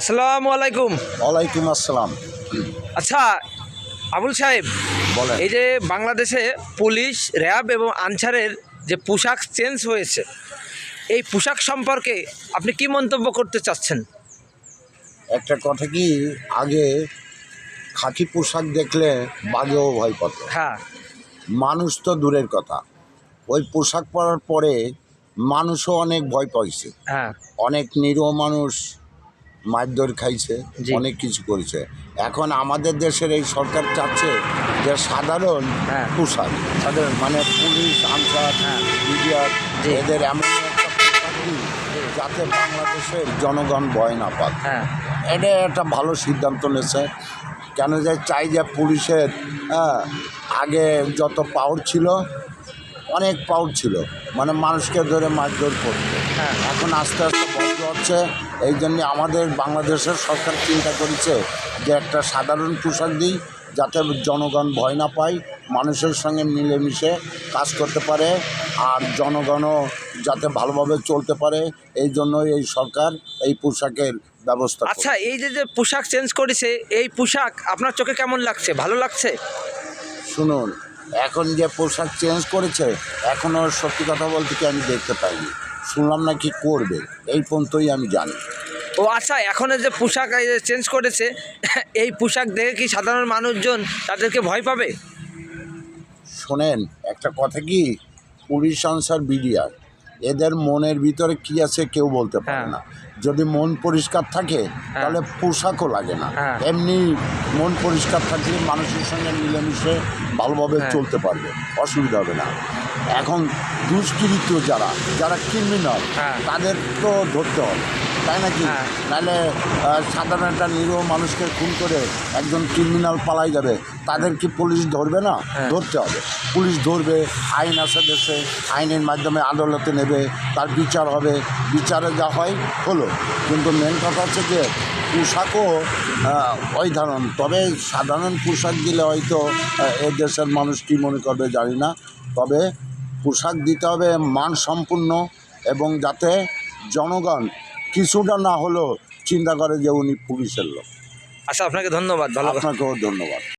আসসালামু আলাইকুম। ওয়ালাইকুম আসসালাম। আচ্ছা আবুল সাহেব বলেন। এই যে বাংলাদেশে পুলিশ র্যাব এবং আনসারের যে পোশাক চেঞ্জ হয়েছে এই পোশাক সম্পর্কে আপনি কি মন্তব্য করতে চাচ্ছেন? একটা কথা কি আগে খাকি পোশাক দেখলে বাঘেও ভয় পেত। হ্যাঁ। মানুষ তো দূরের কথা। ওই পোশাক পরার পরে মানুষও অনেক ভয় পাইছে। হ্যাঁ। অনেক নিরীহ মানুষ মারধর খাইছে জি। অনেক কিছু করেছে এখন আমাদের দেশের এই সরকার চাচ্ছে যে সাধারণ হ্যাঁ। পোশাক সাধারণ মানে পুলিশ আনসার হ্যাঁ। মিডিয়া জি। এদের এমন একটা পোশাক যাতে বাংলাদেশের জনগণ ভয় না পায় হ্যাঁ এটা একটা ভালো সিদ্ধান্ত নিয়েছে কেন যে চাই যে পুলিশের হ্যাঁ, আগে যত পাওয়ার ছিল অনেক পাওয়ার ছিল মানে মানুষকে ধরে মারধর করতো হ্যাঁ। এখন আস্তে আস্তে বন্ধ হচ্ছে এই জন্যে আমাদের বাংলাদেশের সরকার চিন্তা করেছে যে একটা সাধারণ পোশাক দিই যাতে জনগণ ভয় না পায় মানুষের সঙ্গে মিলেমিশে কাজ করতে পারে আর জনগণও যাতে ভালোভাবে চলতে পারে এই জন্যই এই সরকার এই পোশাকের ব্যবস্থা আচ্ছা এই যে যে পোশাক চেঞ্জ করেছে এই পোশাক আপনার চোখে কেমন লাগছে? ভালো লাগছে? শুনুন এখন যে পোশাক চেঞ্জ করেছে এখনও সত্যি কথা বলতে কি আমি দেখতে পাইনি। শুনলাম না কি করবে এই পর্যন্তই আমি জানি। ও আচ্ছা এখন যে পোশাক চেঞ্জ করেছে এই পোশাক দেখে কি সাধারণ মানুষজন তাদেরকে ভয় পাবে? শোনেন একটা কথা কি পুলিশ আনসার বিডিআর এদের মনের ভিতরে কি আছে কেউ বলতে পারে হ্যাঁ। না যদি মন পরিষ্কার থাকে তাহলে পোশাকও লাগে না হ্যাঁ। এমনি মন পরিষ্কার থাকলে মানুষের সঙ্গে মিলেমিশে ভালোভাবে হ্যাঁ। চলতে পারবে অসুবিধা হবে না এখন দুষ্কৃত যারা যারা ক্রিমিনাল হ্যাঁ। তাদের তো ধরতে হবে তাই নাকি? হ্যাঁ। নাহলে আহ, সাধারণ একটা নিরীহ মানুষকে খুন করে একজন ক্রিমিনাল পালাই যাবে তাদের কি পুলিশ ধরবে না? হ্যাঁ। ধরতে হবে। পুলিশ ধরবে আইন আছে দেশে আইনের মাধ্যমে আদালতে নেবে তার বিচার হবে। বিচারে যা হয় হলো। কিন্তু মেন কথা হচ্ছে যে পোশাকও ওই ধরন তবে সাধারণ পোশাক দিলে হয়তো এ দেশের মানুষ কী মনে করবে জানি না। তবে পোশাক দিতে হবে মান সম্পূর্ণ এবং যাতে জনগণ কিছুটা না হলেও চিন্তা করে যে উনি পুলিশের লোক। আচ্ছা আপনাকে ধন্যবাদ ভালো আপনাকেও ধন্যবাদ।